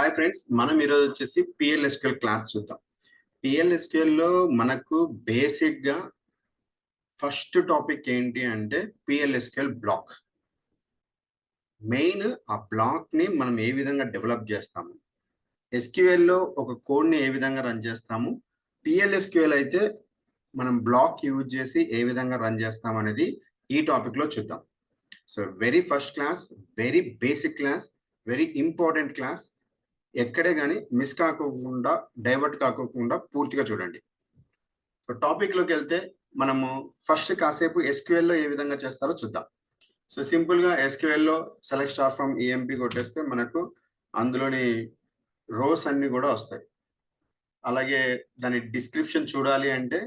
Hi friends మనం ఈరోజు వచ్చేసి పిఎల్ఎస్క్యూఎల్ క్లాస్ చూద్దాం. పిఎల్ఎస్క్యూఎల్లో మనకు బేసిక్గా ఫస్ట్ టాపిక్ ఏంటి అంటే పిఎల్ఎస్క్యూఎల్ బ్లాక్ మెయిన్ ఆ బ్లాక్ని మనం ఏ విధంగా డెవలప్ చేస్తాము? ఎస్క్యూఎల్లో ఒక కోడ్ని ఏ విధంగా రన్ చేస్తాము? పిఎల్ఎస్క్యూఎల్ అయితే మనం బ్లాక్ యూజ్ చేసి ఏ విధంగా రన్ చేస్తాం అనేది ఈ టాపిక్లో చూద్దాం. So very first class very basic class very important class ఎక్కడే కానీ మిస్ కాకోకుండా డైవర్ట్ కాకోకుండా పూర్తిగా చూడండి. సో టాపిక్లోకి వెళ్తే మనము ఫస్ట్ కాసేపు ఎస్క్యూఎల్లో ఏ విధంగా చేస్తారో చూద్దాం. సో సింపుల్గా ఎస్క్యూఎల్లో సెలెక్ట్ స్టార్ ఫ్రమ్ ఈఎంపి కొట్టేస్తే మనకు అందులోని రోస్ అన్ని కూడా వస్తాయి. అలాగే దాని డిస్క్రిప్షన్ చూడాలి అంటే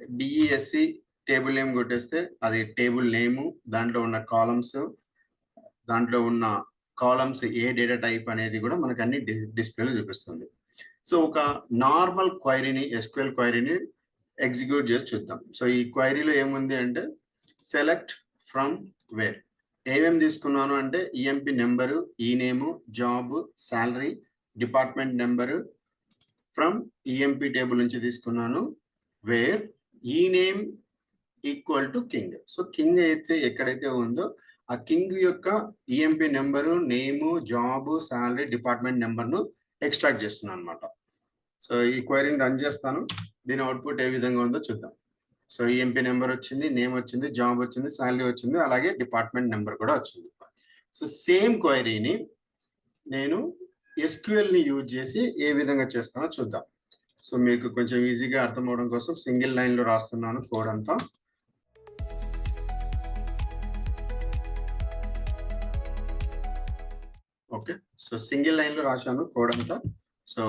డిఈఎస్సి టేబుల్ నేమ్ కొట్టేస్తే అది టేబుల్ నేము దాంట్లో ఉన్న కాలమ్స్ దాంట్లో ఉన్న కాలమ్స్ ఏ డేటా టైప్ అనేది కూడా మనకు అన్ని డిస్ప్లేలో చూపిస్తుంది. సో ఒక నార్మల్ క్వైరీని ఎస్క్యూఎల్ క్వైరీని ఎగ్జిక్యూట్ చేసి చూద్దాం. సో ఈ క్వైరీలో ఏముంది అంటే సెలెక్ట్ ఫ్రమ్ వేర్. ఏమేమి తీసుకున్నాను అంటే EMP number E name job salary department number from EMP table నుంచి తీసుకున్నాను where E name equal to king. So king అయితే ఎక్కడైతే ఉందో ఆ కింగ్ యొక్క EMP number name job salary department నెంబర్ను ఎక్స్ట్రాక్ట్ చేస్తున్నాను అనమాట సో ఈ క్వైరీని రన్ చేస్తాను. దీని అవుట్పుట్ ఏ విధంగా ఉందో చూద్దాం. సో ఈఎంపీ నెంబర్ వచ్చింది నేమ్ వచ్చింది జాబ్ వచ్చింది శాలరీ వచ్చింది అలాగే డిపార్ట్మెంట్ నెంబర్ కూడా వచ్చింది. సో సేమ్ క్వైరీని నేను ఎస్క్యూఎల్ని యూజ్ చేసి ఏ విధంగా చేస్తానో చూద్దాం. సో మీకు కొంచెం ఈజీగా అర్థం అవడం కోసం సింగిల్ లైన్లో రాస్తున్నాను కోడ్ అంతా. ఓకే. సో సింగిల్ లైన్లో రాశాను కోడ్ అంతా. So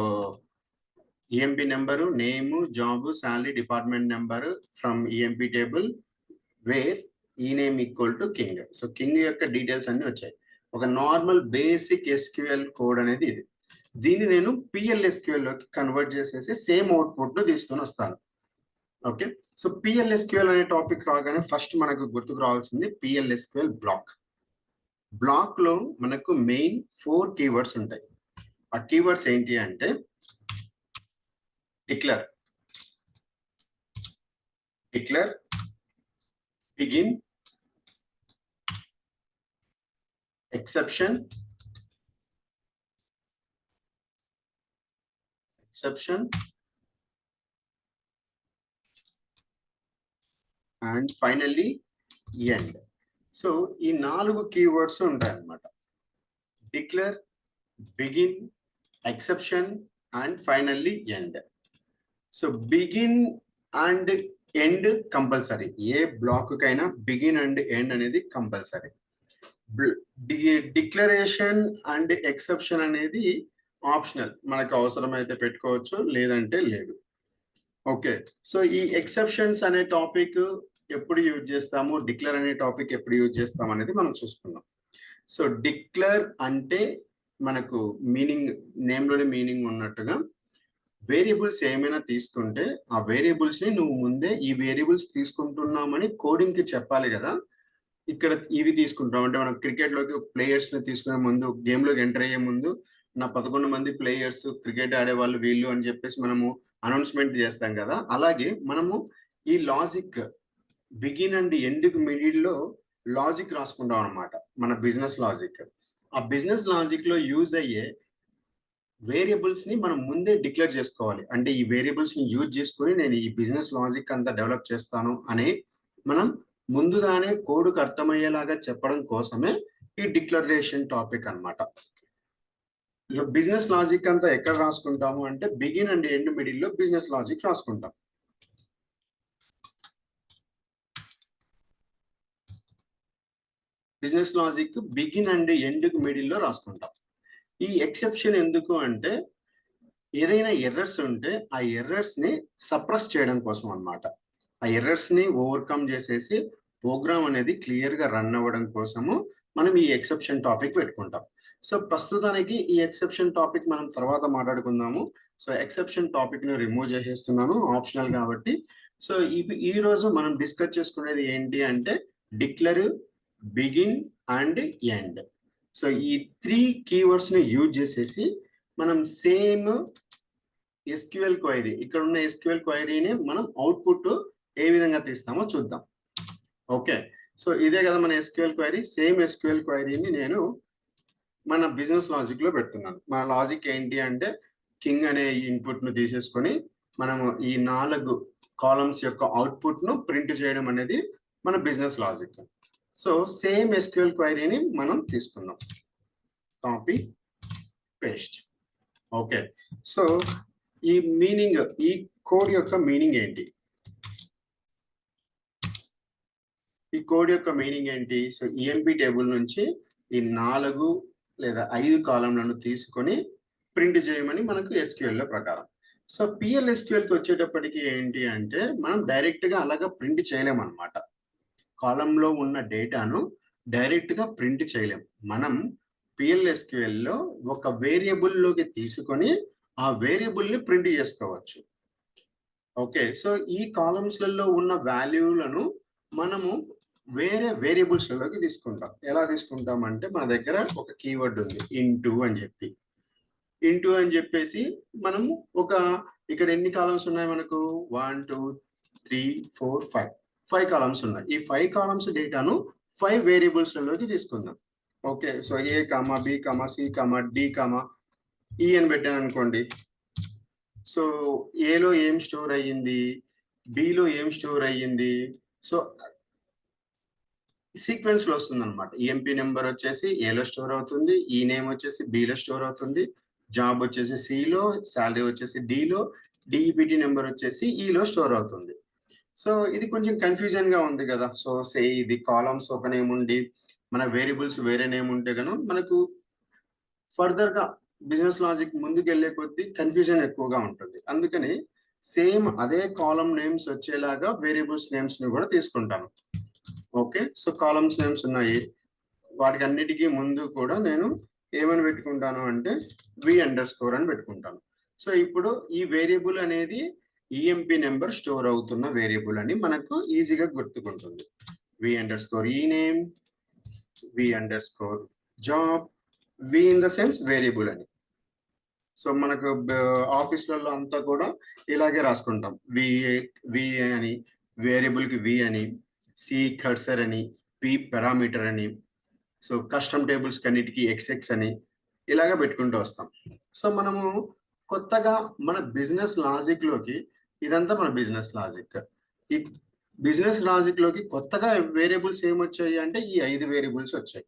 EMP number name job salary department number from EMP table where E name equal to king so king యొక్క డీటెయిల్స్ అన్ని వచ్చాయి. ఒక నార్మల్ బేసిక్ ఎస్క్యూఎల్ కోడ్ అనేది ఇది. దీన్ని నేను పిఎల్ఎస్క్యూఎల్లోకి కన్వర్ట్ చేసేసి సేమ్ అవుట్పుట్ను తీసుకొని వస్తాను. ఓకే. సో పిఎల్ఎస్క్యూఎల్ అనే టాపిక్ రాగానే ఫస్ట్ మనకు గుర్తుకు రావాల్సింది పిఎల్ఎస్క్యూఎల్ బ్లాక్ బ్లాక్లో మనకు మెయిన్ ఫోర్ కీవర్డ్స్ ఉంటాయి ఆ కీవర్డ్స్ ఏంటి అంటే declare declare begin exception exception and finally end so ఈ నాలుగు కీవర్డ్స్ ఉంటాయి అన్నమాట declare begin exception and finally end so begin and end compulsory ఏ బ్లాక్కైనా బిగిన్ అండ్ ఎండ్ అనేది కంపల్సరీ డిక్లరేషన్ అండ్ ఎక్సెప్షన్ అనేది ఆప్షనల్ మనకు అవసరమైతే పెట్టుకోవచ్చు లేదంటే లేదు. ఓకే సో ఈ ఎక్సెప్షన్స్ అనే టాపిక్ ఎప్పుడు యూజ్ చేస్తాము? డిక్లేర్ అనే టాపిక్ ఎప్పుడు యూజ్ చేస్తాం అనేది మనం చూసుకున్నాం సో డిక్లేర్ అంటే మనకు మీనింగ్ నేమ్లోని మీనింగ్ ఉన్నట్టుగా వేరియబుల్స్ ఏమైనా తీసుకుంటే ఆ వేరియబుల్స్ని నువ్వు ముందే ఈ వేరియబుల్స్ తీసుకుంటున్నామని కోడింగ్కి చెప్పాలి కదా. ఇక్కడ ఇవి తీసుకుంటాం అంటే మనం క్రికెట్లోకి ప్లేయర్స్ని తీసుకునే ముందు గేమ్లోకి ఎంటర్ అయ్యే ముందు నా పదకొండు మంది ప్లేయర్స్ క్రికెట్ ఆడే వాళ్ళు వీళ్ళు అని చెప్పేసి మనము అనౌన్స్మెంట్ చేస్తాం కదా. అలాగే మనము ఈ లాజిక్ బిగిన్ అండ్ ఎండ్కి మిడిల్లో లాజిక్ రాసుకుంటాం అనమాట మన బిజినెస్ లాజిక్. ఆ బిజినెస్ లాజిక్లో యూజ్ అయ్యే వేరియబుల్స్ని మనం ముందే డిక్లేర్ చేసుకోవాలి. అంటే ఈ వేరియబుల్స్ని యూజ్ చేసుకుని నేను ఈ బిజినెస్ లాజిక్ అంతా డెవలప్ చేస్తాను అని మనం ముందుగానే కోడ్కు అర్థమయ్యేలాగా చెప్పడం కోసమే ఈ డిక్లరేషన్ టాపిక్ అనమాట బిజినెస్ లాజిక్ అంతా ఎక్కడ రాసుకుంటాము అంటే బిగిన్ అండ్ ఎండ్ మిడిల్లో బిజినెస్ లాజిక్ రాసుకుంటాం. Business logic begin and end మిడిల్లో రాసుకుంటాం. ఈ ఎక్సెప్షన్ ఎందుకు అంటే ఏదైనా ఎర్రర్స్ ఉంటే ఆ ఎర్రర్స్ని సప్రెస్ చేయడం కోసం అనమాట ఆ ఎర్రర్స్ని ఓవర్కమ్ చేసేసి ప్రోగ్రామ్ అనేది క్లియర్గా రన్ అవ్వడం కోసము మనం ఈ ఎక్సెప్షన్ టాపిక్ పెట్టుకుంటాం. సో ప్రస్తుతానికి ఈ ఎక్సెప్షన్ టాపిక్ మనం తర్వాత మాట్లాడుకుందాము. సో ఎక్సెప్షన్ టాపిక్ని రిమూవ్ చేసేస్తున్నాను ఆప్షనల్ కాబట్టి. సో ఈ ఈ రోజు మనం డిస్కస్ చేసుకునేది ఏంటి అంటే declare begin and end so ఈ త్రీ కీవర్డ్స్ని యూజ్ చేసేసి మనం సేమ్ ఎస్క్యూఎల్ క్వైరీ ఇక్కడ ఉన్న ఎస్క్యూఎల్ క్వైరీని మనం అవుట్పుట్ ఏ విధంగా తీస్తామో చూద్దాం. ఓకే సో ఇదే కదా మన ఎస్క్యూఎల్ క్వైరీ సేమ్ ఎస్క్యూఎల్ క్వైరీని నేను మన బిజినెస్ లాజిక్లో పెడుతున్నాను. మన లాజిక్ ఏంటి అంటే కింగ్ అనే ఇన్పుట్ను తీసేసుకొని మనము ఈ నాలుగు కాలమ్స్ యొక్క అవుట్పుట్ను ప్రింట్ చేయడం అనేది మన business logic so same SQL క్వైరీని మనం తీసుకున్నాం కాపీ పేస్ట్. ఓకే. సో ఈ మీనింగ్ ఈ కోడ్ యొక్క మీనింగ్ ఏంటి? ఈ కోడ్ యొక్క మీనింగ్ ఏంటి? సో ఈఎంపి టేబుల్ నుంచి ఈ నాలుగు లేదా ఐదు కాలంలను తీసుకొని ప్రింట్ చేయమని మనకు ఎస్క్యూఎల్ ప్రకారం. సో పిఎల్ఎస్క్యూఎల్కి వచ్చేటప్పటికి ఏంటి అంటే మనం డైరెక్ట్గా అలాగా ప్రింట్ చేయలేము అనమాట కాలంలో ఉన్న డేటాను డైరెక్ట్గా ప్రింట్ చేయలేం. మనం పిఎల్ఎస్క్యూఎల్లో ఒక వేరియబుల్లోకి తీసుకొని ఆ వేరియబుల్ని ప్రింట్ చేసుకోవచ్చు. ఓకే సో ఈ కాలమ్స్లలో ఉన్న వాల్యూలను మనము వేరే వేరియబుల్స్లోకి తీసుకుంటాం. ఎలా తీసుకుంటాం అంటే మన దగ్గర ఒక కీవర్డ్ ఉంది ఇంటూ అని చెప్పి. ఇంటూ అని చెప్పేసి మనము ఒక ఇక్కడ ఎన్ని కాలమ్స్ ఉన్నాయి మనకు? One two three four five. Five columns ఉన్నాయి. ఈ ఫైవ్ కాలమ్స్ డేటాను ఫైవ్ వేరియబుల్స్లోకి తీసుకుందాం. Okay so A comma B comma C comma D comma E అని పెట్టాను అనుకోండి. సో ఏలో ఏం స్టోర్ అయ్యింది? బిలో ఏం స్టోర్ అయ్యింది? సో సీక్వెన్స్లో వస్తుంది అనమాట ఈఎంపీ నెంబర్ వచ్చేసి ఏలో స్టోర్ అవుతుంది ఈ నేమ్ వచ్చేసి బిలో స్టోర్ e అవుతుంది జాబ్ వచ్చేసి సిలో శాలరీ వచ్చేసి డిలో డిఈపిటి నెంబర్ వచ్చేసి ఈలో స్టోర్ అవుతుంది. సో ఇది కొంచెం కన్ఫ్యూజన్గా ఉంది కదా. సో సే ఇది కాలమ్స్ ఒక నేమ్ ఉండి మన వేరియబుల్స్ వేరే నేమ్ ఉంటే కనుక మనకు ఫర్దర్గా బిజినెస్ లాజిక్ ముందుకు వెళ్ళే కొద్దీ కన్ఫ్యూజన్ ఎక్కువగా ఉంటుంది. అందుకని సేమ్ అదే కాలం నేమ్స్ వచ్చేలాగా వేరియబుల్స్ నేమ్స్ని కూడా తీసుకుంటాను. ఓకే? సో కాలమ్స్ నేమ్స్ ఉన్నాయి. వాటికి అన్నిటికీ ముందు కూడా నేను ఏమని పెట్టుకుంటాను అంటే వి అండర్ స్కోర్ అని పెట్టుకుంటాను. సో ఇప్పుడు ఈ వేరియబుల్ అనేది ఈఎంపి నెంబర్ స్టోర్ అవుతున్న వేరియబుల్ అని మనకు ఈజీగా గుర్తుకుంటుంది. V underscore E name V underscore job V in the sense variable అని. సో మనకు ఆఫీస్లలో అంతా కూడా ఇలాగే రాసుకుంటాం. వి వి అని వేరియబుల్కి వి అని సి కర్సర్ అని పి పారామీటర్ అని. సో కస్టమ్ టేబుల్స్ కన్నిటికి ఎక్స్ఎక్స్ అని ఇలాగా పెట్టుకుంటూ వస్తాం. సో మనము కొత్తగా మన బిజినెస్ లాజిక్లోకి ఇదంతా మన బిజినెస్ లాజిక్. ఈ బిజినెస్ లాజిక్లోకి కొత్తగా వేరియబుల్స్ ఏమొచ్చాయి అంటే ఈ ఐదు వేరియబుల్స్ వచ్చాయి.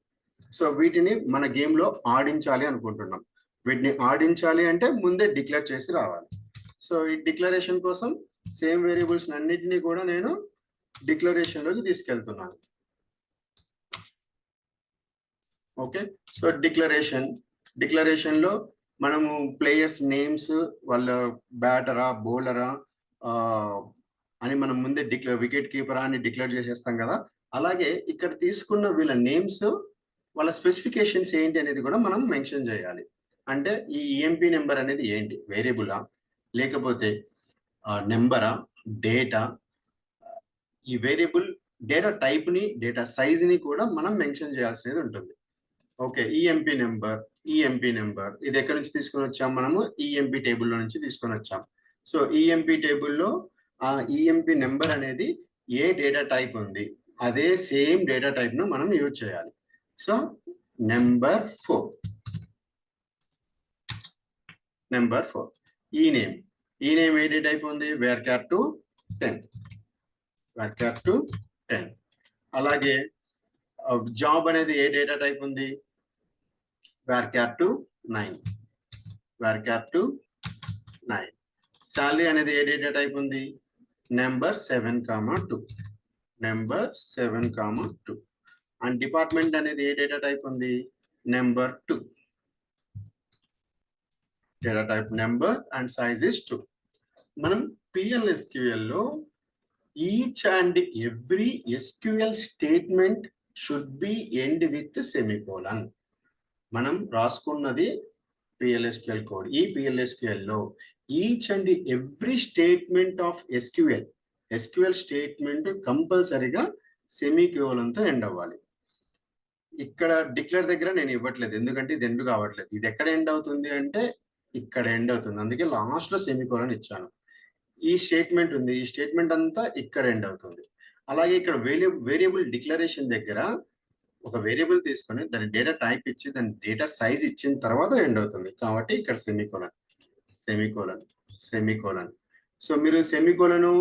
సో వీటిని మన గేమ్లో ఆడించాలి అనుకుంటున్నాం. వీటిని ఆడించాలి అంటే ముందే డిక్లేర్ చేసి రావాలి. సో ఈ డిక్లరేషన్ కోసం సేమ్ వేరియబుల్స్ అన్నిటినీ కూడా నేను డిక్లరేషన్లోకి తీసుకెళ్తున్నాను. ఓకే? So declaration. డిక్లరేషన్లో మనము ప్లేయర్స్ నేమ్స్ వాళ్ళ బ్యాటరా బౌలరా అని మనం ముందే డిక్లేర్ వికెట్ కీపరా అని డిక్లేర్ చేసేస్తాం కదా. అలాగే ఇక్కడ తీసుకున్న వీళ్ళ నేమ్స్ వాళ్ళ స్పెసిఫికేషన్స్ ఏంటి అనేది కూడా మనం మెన్షన్ చేయాలి. అంటే ఈ ఈఎంపి నెంబర్ అనేది ఏంటి? వేరియబులా లేకపోతే నెంబరా డేటా ఈ వేరియబుల్ డేటా టైప్ని డేటా సైజ్ని కూడా మనం మెన్షన్ చేయాల్సినది ఉంటుంది. Okay EMP number EMP number ఇది ఎక్కడి నుంచి తీసుకొని వచ్చాం మనము? ఈఎంపి టేబుల్లో నుంచి తీసుకొని వచ్చాం. సో ఈఎంపి టేబుల్లో ఆ ఈఎంపి నెంబర్ అనేది ఏ డేటా టైప్ ఉంది? అదే సేమ్ డేటా టైప్ను మనం యూజ్ చేయాలి. So number four number four ఈ నేమ్ ఈ నేమ్ ఏ డేటా టైప్ ఉంది? Wear cap to ten wear cap to ten అలాగే జాబ్ అనేది ఏ డేటా టైప్ ఉంది? Wear cap to nine wear cap to nine salary అనేది ఏ data type ఉంది? Number seven comma two number seven comma two and department అనేది ఏ data type ఉంది? Number two data type number and size is two మనం పిఎల్ఎస్క్యూఎల్లో each and every SQL statement should be end with semicolon మనం రాసుకున్నది PL SQL code ఈ పిఎల్ఎస్క్యూఎల్లో each and every statement of SQL SQL statement కంపల్సరిగా సెమీక్యూలంతో end అవ్వాలి. ఇక్కడ declare దగ్గర నేను ఇవ్వట్లేదు ఎందుకంటే ఇది ఎండ్ కావట్లేదు? ఇది ఎక్కడ ఎండ్ అవుతుంది అంటే ఇక్కడ ఎండ్ అవుతుంది. అందుకే లాస్ట్లో సెమికోలన్ ఇచ్చాను. ఈ స్టేట్మెంట్ ఉంది ఈ స్టేట్మెంట్ అంతా ఇక్కడ ఎండ్ అవుతుంది. అలాగే ఇక్కడ వేరియబుల్ డిక్లరేషన్ దగ్గర ఒక వేరియబుల్ తీసుకొని దాని డేటా టైప్ ఇచ్చి దాని డేటా సైజ్ ఇచ్చిన తర్వాత ఎండ్ అవుతుంది. కాబట్టి ఇక్కడ సెమికోలన్ సెమికోలన్ సెమికోలన్. సో మీరు సెమికోలను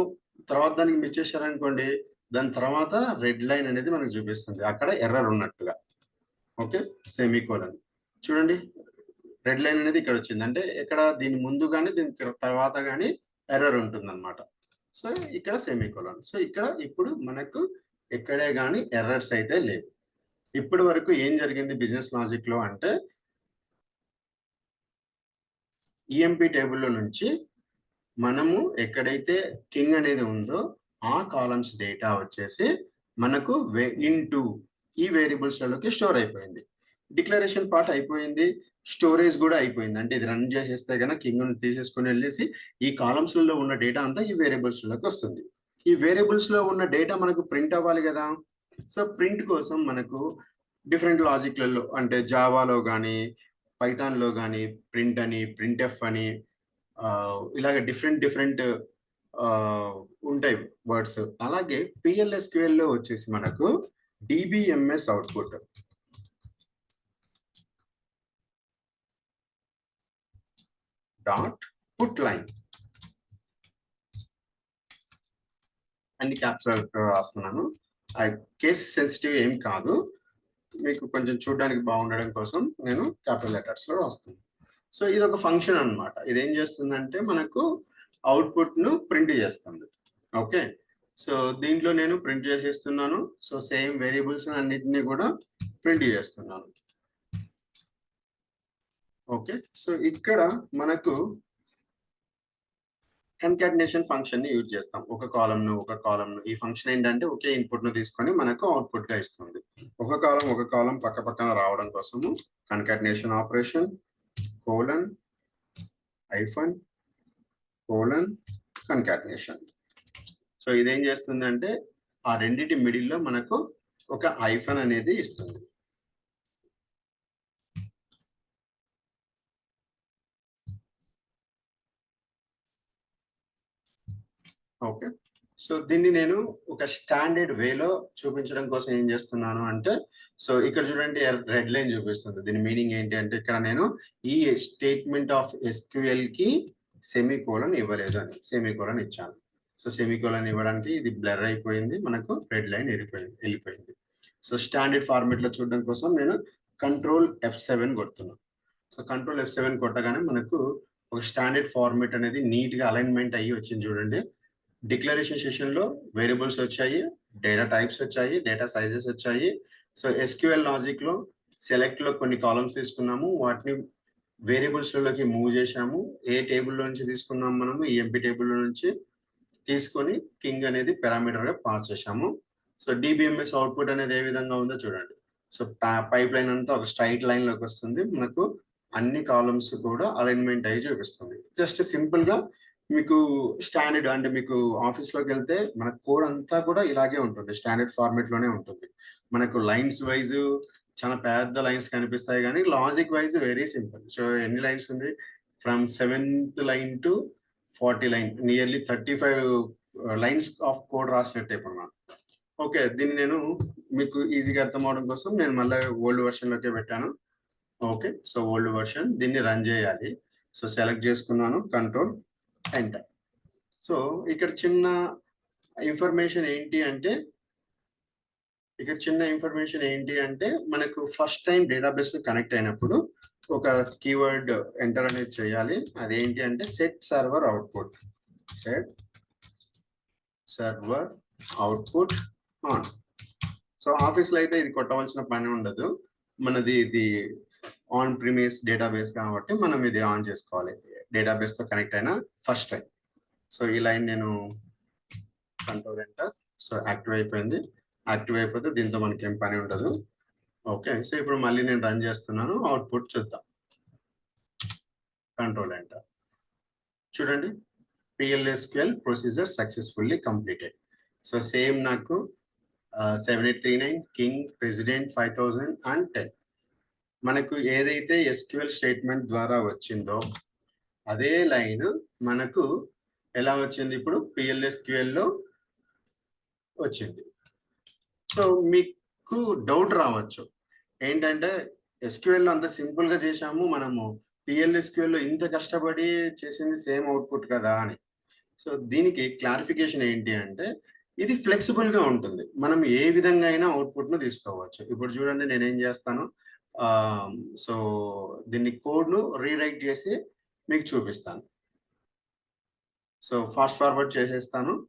తర్వాత దానికి మిచ్చేసారనుకోండి దాని తర్వాత రెడ్ లైన్ అనేది మనకు చూపిస్తుంది. అక్కడ ఎర్రర్ ఉన్నట్టుగా. ఓకే? సెమికోలన్. చూడండి. రెడ్ లైన్ అనేది ఇక్కడ వచ్చింది. అంటే ఇక్కడ దీని ముందు కానీ దీని తర్వాత కానీ ఎర్రర్ ఉంటుంది అనమాట సో ఇక్కడ సెమికోలన్. సో ఇక్కడ ఇప్పుడు మనకు ఎక్కడే కానీ ఎర్రర్స్ అయితే లేవు. ఇప్పటి వరకు ఏం జరిగింది బిజినెస్ లాజిక్లో అంటే ఈఎంపి టేబుల్లో నుంచి మనము ఎక్కడైతే కింగ్ అనేది ఉందో ఆ కాలమ్స్ డేటా వచ్చేసి మనకు ఇన్ టూ ఈ వేరియబుల్స్లలోకి స్టోర్ అయిపోయింది. డిక్లరేషన్ పార్ట్ అయిపోయింది. స్టోరేజ్ కూడా అయిపోయింది. అంటే ఇది రన్ చేసేస్తే కనుక కింగ్ తీసేసుకొని వెళ్ళేసి ఈ కాలమ్స్లలో ఉన్న డేటా అంతా ఈ వేరియబుల్స్లోకి వస్తుంది. ఈ వేరియబుల్స్లో ఉన్న డేటా మనకు ప్రింట్ అవ్వాలి కదా. సో ప్రింట్ కోసం మనకు డిఫరెంట్ లాజిక్లలో అంటే జావాలో కానీ పైథాన్లో కానీ ప్రింట్ అని ప్రింట్ ఎఫ్ అని ఇలాగ డిఫరెంట్ డిఫరెంట్ ఉంటాయి వర్డ్స్. అలాగే పిఎల్ఎస్క్యూఎల్లో వచ్చేసి మనకు DBMS output. Dot put line. అన్ని క్యాప్చర్ రాస్తున్నాను. కేస్ సెన్సిటివ్ ఏం కాదు. మీకు కొంచెం చూడడానికి బాగుండడం కోసం నేను క్యాపిటల్ లెటర్స్లో రాస్తున్నాను. సో ఇది ఒక ఫంక్షన్ అన్నమాట. ఇది ఏం చేస్తుందంటే మనకు అవుట్పుట్ను ప్రింట్ చేస్తుంది. ఓకే సో దీంట్లో నేను ప్రింట్ చేసేస్తున్నాను. సో సేమ్ వేరియబుల్స్ అన్నిటిని కూడా ప్రింట్ చేస్తున్నాను. ఓకే సో ఇక్కడ మనకు కన్కాటినేషన్ ఫంక్షన్ని యూజ్ చేస్తాం. ఒక కాలంను ఒక కాలంను ఈ ఫంక్షన్ ఏంటంటే ఒకే ఇన్పుట్ను తీసుకొని మనకు అవుట్పుట్గా ఇస్తుంది. ఒక కాలం ఒక కాలం పక్క పక్కన రావడం కోసము concatenation operation colon hyphen colon concatenation so ఇదేం చేస్తుందంటే ఆ రెండింటి మిడిల్లో మనకు ఒక ఐఫన్ అనేది ఇస్తుంది. ఓకే. సో దీన్ని నేను ఒక స్టాండర్డ్ వేలో చూపించడం కోసం ఏం చేస్తున్నాను అంటే సో ఇక్కడ చూడండి రెడ్ లైన్ చూపిస్తుంది. దీని మీనింగ్ ఏంటి అంటే ఇక్కడ నేను ఈ స్టేట్మెంట్ ఆఫ్ ఎస్క్యూఎల్కి సెమీ కోలన్ ఇవ్వలేదు అని సెమీ కోలన్ ఇచ్చాను. సో సెమీ కోలన్ ఇవ్వడానికి ఇది బ్లర్ అయిపోయింది మనకు రెడ్ లైన్ వెళ్ళిపోయింది వెళ్ళిపోయింది. సో స్టాండర్డ్ ఫార్మేట్లో చూడడం కోసం నేను కంట్రోల్ ఎఫ్ సెవెన్ కొడుతున్నాను. సో కంట్రోల్ ఎఫ్ సెవెన్ కొట్టగానే మనకు ఒక స్టాండర్డ్ ఫార్మేట్ అనేది నీట్గా అలైన్మెంట్ అయ్యి వచ్చింది చూడండి. డిక్లరేషన్ సెషన్లో వేరియబుల్స్ వచ్చాయి డేటా టైప్స్ వచ్చాయి డేటా సైజెస్ వచ్చాయి. సో ఎస్క్యూఎల్ లాజిక్లో సెలెక్ట్లో కొన్ని కాలమ్స్ తీసుకున్నాము. వాటిని వేరియబుల్స్లోకి మూవ్ చేశాము. ఏ టేబుల్ నుంచి తీసుకున్నాము మనము? ఈఎంపి టేబుల్ నుంచి తీసుకొని కింగ్ అనేది పారామీటర్గా పాస్ చేశాము. సో డిబిఎంఎస్ అవుట్పుట్ అనేది ఏ విధంగా ఉందో చూడండి. సో పైప్ లైన్ అంతా ఒక స్ట్రైట్ లైన్లోకి వస్తుంది. మనకు అన్ని కాలమ్స్ కూడా అలైన్మెంట్ అయ్యి చూపిస్తుంది. జస్ట్ సింపుల్గా మీకు స్టాండర్డ్ అంటే మీకు ఆఫీస్లోకి వెళ్తే మన కోడ్ అంతా కూడా ఇలాగే ఉంటుంది. స్టాండర్డ్ ఫార్మేట్లోనే ఉంటుంది. మనకు లైన్స్ వైజ్ చాలా పెద్ద లైన్స్ కనిపిస్తాయి కానీ logic wise very simple so ఎన్ని లైన్స్ ఉంది? From seventh line to forty line nearly thirty five lines of code రాసినట్టే ఇప్పుడు ఓకే దీన్ని నేను మీకు ఈజీగా అర్థం అవడం కోసం నేను మళ్ళీ ఓల్డ్ వర్షన్ లోకే పెట్టాను. ఓకే సో ఓల్డ్ వెర్షన్ దీన్ని రన్ చేయాలి. సో సెలెక్ట్ చేసుకున్నాను కంట్రోల్ ఎంటర్ సో ఇక్కడ చిన్న ఇన్ఫర్మేషన్ ఏంటి అంటే ఇక్కడ చిన్న ఇన్ఫర్మేషన్ ఏంటి అంటే మనకు ఫస్ట్ టైం డేటాబేస్ కనెక్ట్ అయినప్పుడు ఒక కీవర్డ్ ఎంటర్ అనేది చేయాలి. అదేంటి అంటే set server output set server output on so ఆఫీస్లో అయితే ఇది కొట్టవలసిన పని ఉండదు. మనది ఇది ఆన్ ప్రిమేస్ డేటాబేస్ కాబట్టి మనం ఇది ఆన్ చేసుకోవాలి. డేటాబేస్తో కనెక్ట్ అయిన ఫస్ట్ టైం. సో ఈ లైన్ నేను కంట్రోల్ ఎంటర్ సో యాక్టివ్ అయిపోయింది. యాక్టివ్ అయిపోతే దీంతో మనకి ఏం పని ఉండదు. ఓకే సో ఇప్పుడు మళ్ళీ నేను రన్ చేస్తున్నాను. అవుట్పుట్ చూద్దాం. Control enter. చూడండి. PL SQL procedure successfully completed so same నాకు seven eight three nine king president five thousand and ten మనకు ఏదైతే ఎస్క్యూఎల్ స్టేట్మెంట్ ద్వారా వచ్చిందో అదే లైన్ మనకు ఎలా వచ్చింది ఇప్పుడు? PLSQL లో వచ్చింది. సో మీకు డౌట్ రావచ్చు. ఏంటంటే ఎస్క్యూఎల్లో అంత సింపుల్గా చేశాము మనము పిఎల్ఎస్క్యూఎల్లో లో ఇంత కష్టపడి చేసింది సేమ్ అవుట్పుట్ కదా అని. సో దీనికి క్లారిఫికేషన్ ఏంటి అంటే ఇది ఫ్లెక్సిబుల్గా ఉంటుంది. మనం ఏ విధంగా అయినా అవుట్పుట్ను తీసుకోవచ్చు. ఇప్పుడు చూడండి నేనేం చేస్తాను? సో దీన్ని కోడ్ను రీరైట్ చేసి మీకు చూపిస్తాను. సో ఫాస్ట్ ఫార్వర్డ్ చేసేస్తాను.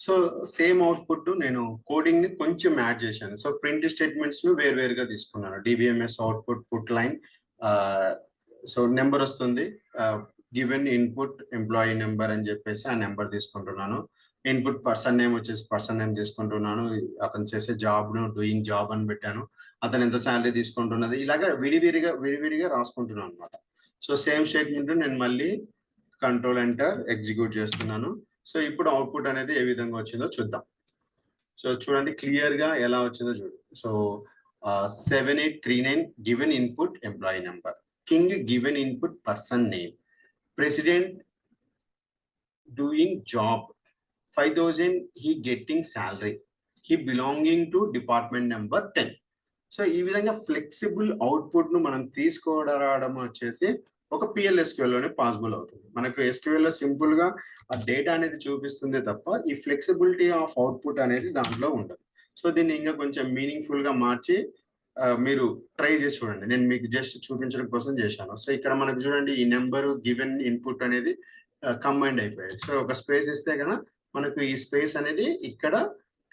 సో సేమ్ అవుట్పుట్ నేను కోడింగ్ని కొంచెం యాడ్ చేశాను. సో ప్రింట్ స్టేట్మెంట్స్ను వేరువేరుగా తీసుకున్నాను. DBMS output put line so number వస్తుంది. గివెన్ ఇన్పుట్ ఎంప్లాయీ నెంబర్ అని చెప్పేసి ఆ నెంబర్ తీసుకుంటున్నాను. ఇన్పుట్ పర్సన్ నేమ్ వచ్చేసి పర్సన్ నేమ్ తీసుకుంటున్నాను. అతను చేసే జాబ్ను డూయింగ్ జాబ్ అని పెట్టాను. అతను ఎంత శాలరీ తీసుకుంటున్నది ఇలాగా విడివిడిగా విడివిడిగా రాసుకుంటున్నాను అనమాట సో సేమ్ స్టేట్మెంట్ నేను మళ్ళీ కంట్రోల్ ఎంటర్ ఎగ్జిక్యూట్ చేస్తున్నాను. సో ఇప్పుడు అవుట్పుట్ అనేది ఏ విధంగా వచ్చిందో చూద్దాం. సో చూడండి క్లియర్గా ఎలా వచ్చిందో చూడు. So seven eight three nine given input employee number king given input person name president doing job five thousand he getting salary he belonging to department number ten so ఈ విధంగా ఫ్లెక్సిబుల్ అవుట్పుట్ను మనం తీసుకోవడం వచ్చేసి ఒక పిఎల్ఎస్క్యూఎల్లోనే పాసిబుల్ అవుతుంది. మనకు ఎస్క్యూఎల్లో సింపుల్గా ఆ డేటా అనేది చూపిస్తుంది తప్ప ఈ ఫ్లెక్సిబిలిటీ ఆఫ్ అవుట్పుట్ అనేది దాంట్లో ఉండదు. సో దీన్ని ఇంకా కొంచెం మీనింగ్ఫుల్గా మార్చి మీరు ట్రై చేసి చూడండి. నేను మీకు జస్ట్ చూపించడం కోసం చేశాను. సో ఇక్కడ మనకు చూడండి ఈ నెంబర్ గివెన్ ఇన్పుట్ అనేది కంబైండ్ అయిపోయాయి. సో ఒక స్పేస్ ఇస్తే కనుక మనకు ఈ స్పేస్ అనేది ఇక్కడ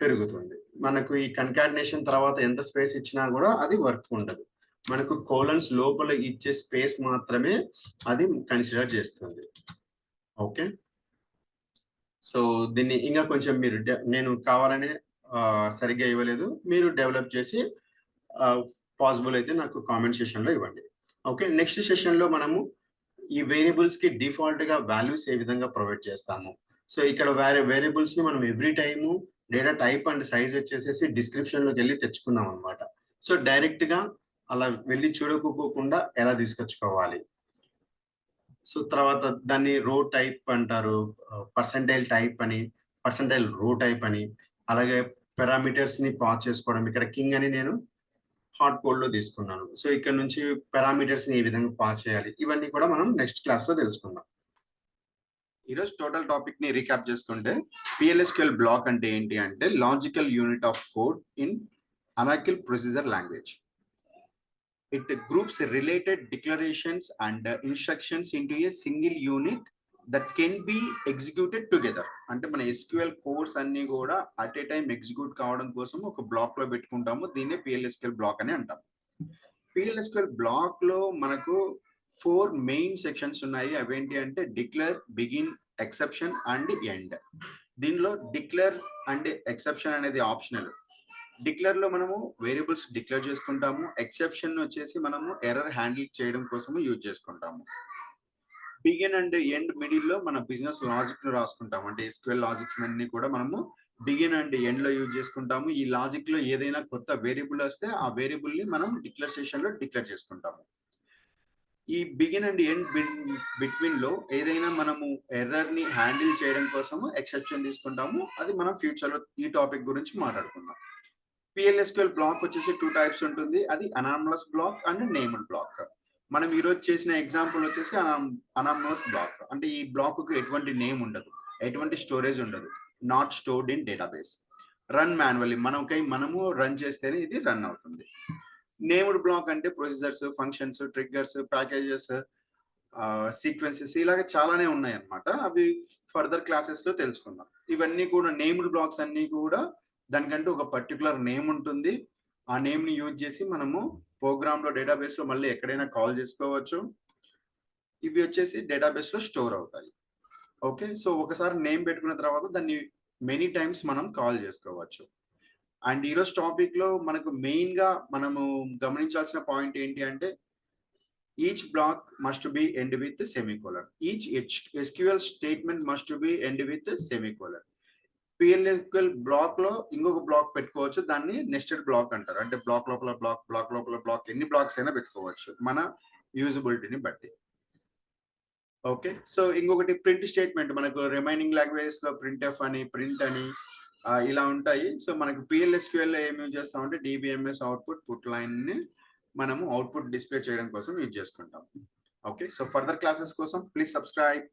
పెరుగుతుంది. మనకు ఈ కన్కాటినేషన్ తర్వాత ఎంత స్పేస్ ఇచ్చినా కూడా అది వర్క్ ఉండదు. మనకు కోలన్స్ లోపల ఇచ్చే స్పేస్ మాత్రమే అది కన్సిడర్ చేస్తుంది. ఓకే? సో దీన్ని ఇంకా కొంచెం మీరు డె- నేను కావాలనే సరిగ్గా ఇవ్వలేదు. మీరు డెవలప్ చేసి పాసిబుల్ అయితే నాకు కామెంట్ సెషన్లో ఇవ్వండి. ఓకే? నెక్స్ట్ సెషన్లో మనము ఈ వేరియబుల్స్కి డిఫాల్ట్గా వాల్యూస్ ఏ విధంగా ప్రొవైడ్ చేస్తాము? సో ఇక్కడ వేరే వేరియబుల్స్ని మనం every time data type and size వచ్చేసేసి డిస్క్రిప్షన్లోకి వెళ్ళి తెచ్చుకున్నాం అనమాట సో డైరెక్ట్గా అలా వెళ్ళి చూడకోకుండా ఎలా తీసుకొచ్చుకోవాలి? సో తర్వాత దాన్ని రో టైప్ అంటారు పర్సంటైల్ టైప్ అని పర్సంటైల్ రో టైప్ అని అలాగే పారామీటర్స్ని పాస్ చేసుకోవడం. ఇక్కడ కింగ్ అని నేను హాట్ కోడ్లో తీసుకున్నాను. సో ఇక్కడ నుంచి పారామీటర్స్ని ఏ విధంగా పాస్ చేయాలి? ఇవన్నీ కూడా మనం నెక్స్ట్ క్లాస్లో తెలుసుకుందాం. ఈరోజు టోటల్ టాపిక్ని రీక్యాప్ చేసుకుంటే పిఎల్ఎస్క్యూఎల్ బ్లాక్ అంటే ఏంటి అంటే logical unit of code in Oracle procedure language it groups related declarations and instructions in into single unit that can be executed together అంటే మన ఎస్క్యూఎల్ కోడ్స్ అన్ని కూడా అట్ ఏ టైం ఎగ్జిక్యూట్ కావడం కోసం ఒక బ్లాక్లో పెట్టుకుంటాము. దీన్నే పిఎల్ఎస్క్యూఎల్ బ్లాక్ అని అంటాం. పిఎల్ఎస్క్యూఎల్ బ్లాక్లో మనకు ఫోర్ మెయిన్ సెక్షన్స్ ఉన్నాయి. అవేంటి అంటే declare begin exception and end. దీనిలో డిక్లేర్ అండ్ ఎక్సెప్షన్ అనేది ఆప్షనల్. డిక్లేర్లో మనము వేరియబుల్స్ డిక్లేర్ చేసుకుంటాము. ఎక్సెప్షన్ వచ్చేసి మనము ఎర్రర్ హ్యాండిల్ చేయడం కోసము యూజ్ చేసుకుంటాము. బిగిన్ అండ్ ఎండ్ మిడిల్లో మన బిజినెస్ లాజిక్ను రాసుకుంటాం అంటే ఎస్క్యూఎల్ లాజిక్స్ అన్ని కూడా మనము బిగిన్ అండ్ ఎండ్లో యూజ్ చేసుకుంటాము. ఈ లాజిక్లో ఏదైనా కొత్త వేరియబుల్ వస్తే ఆ వేరియబుల్ని మనం డిక్లర్ సెషన్లో డిక్లేర్ చేసుకుంటాము. ఈ బిగిన్ అండ్ ఎండ్ బిట్వీన్లో ఏదైనా మనము ఎర్రర్ని హ్యాండిల్ చేయడం కోసము ఎక్సెప్షన్ తీసుకుంటాము. అది మనం ఫ్యూచర్లో ఈ టాపిక్ గురించి మాట్లాడుకుందాం. పిఎల్ఎస్క్యూఎల్ బ్లాక్ వచ్చేసి టూ టైప్స్ ఉంటుంది. అది anonymous block and named block మనం ఈ రోజు చేసిన ఎగ్జాంపుల్ వచ్చేసి అనామలస్ బ్లాక్ అంటే ఈ బ్లాక్కు ఎటువంటి నేమ్ ఉండదు. ఎటువంటి స్టోరేజ్ ఉండదు. Not stored in database run manually మనకై మనము రన్ చేస్తేనే ఇది రన్ అవుతుంది. నేమ్డ్ బ్లాక్ అంటే procedures functions triggers packages sequences ఇలాగ చాలానే ఉన్నాయి అన్నమాట అవి ఫర్దర్ క్లాసెస్లో తెలుసుకుందాం. ఇవన్నీ కూడా నేమ్డ్ బ్లాక్స్ అన్ని కూడా దానికంటే ఒక పర్టికులర్ నేమ్ ఉంటుంది. ఆ నేమ్ని యూజ్ చేసి మనము ప్రోగ్రామ్లో డేటాబేస్లో మళ్ళీ ఎక్కడైనా కాల్ చేసుకోవచ్చు. ఇవి వచ్చేసి డేటాబేస్లో స్టోర్ అవుతాయి. ఓకే? సో ఒకసారి నేమ్ పెట్టుకున్న తర్వాత దాన్ని మెనీ టైమ్స్ మనం కాల్ చేసుకోవచ్చు. అండ్ ఈరోజు టాపిక్లో మనకు మెయిన్గా మనము గమనించాల్సిన పాయింట్ ఏంటి అంటే each block must be end with semicolon each SQL statement must be end with semicolon PL SQL బ్లాక్లో ఇంకొక బ్లాక్ పెట్టుకోవచ్చు దాన్ని నెస్టెడ్ బ్లాక్ అంటారు. అంటే బ్లాక్ లోపల బ్లాక్ బ్లాక్ లోపల బ్లాక్ ఎన్ని బ్లాక్స్ అయినా పెట్టుకోవచ్చు మన యూజబిలిటీని బట్టి. ఓకే సో ఇంకొకటి ప్రింట్ స్టేట్మెంట్ మనకు రిమైనింగ్ లాంగ్వేజెస్లో ప్రింట్ ఎఫ్ అని ప్రింట్ అని ఇలా ఉంటాయి. సో మనకు పిఎల్ఎస్క్యూఎల్లో ఏం యూజ్ చేస్తామంటే డిబిఎంఎస్ అవుట్పుట్ పుట్ లైన్ని మనము అవుట్పుట్ డిస్ప్లే చేయడం కోసం యూజ్ చేసుకుంటాం. ఓకే సో ఫర్దర్ క్లాసెస్ కోసం ప్లీజ్ సబ్స్క్రైబ్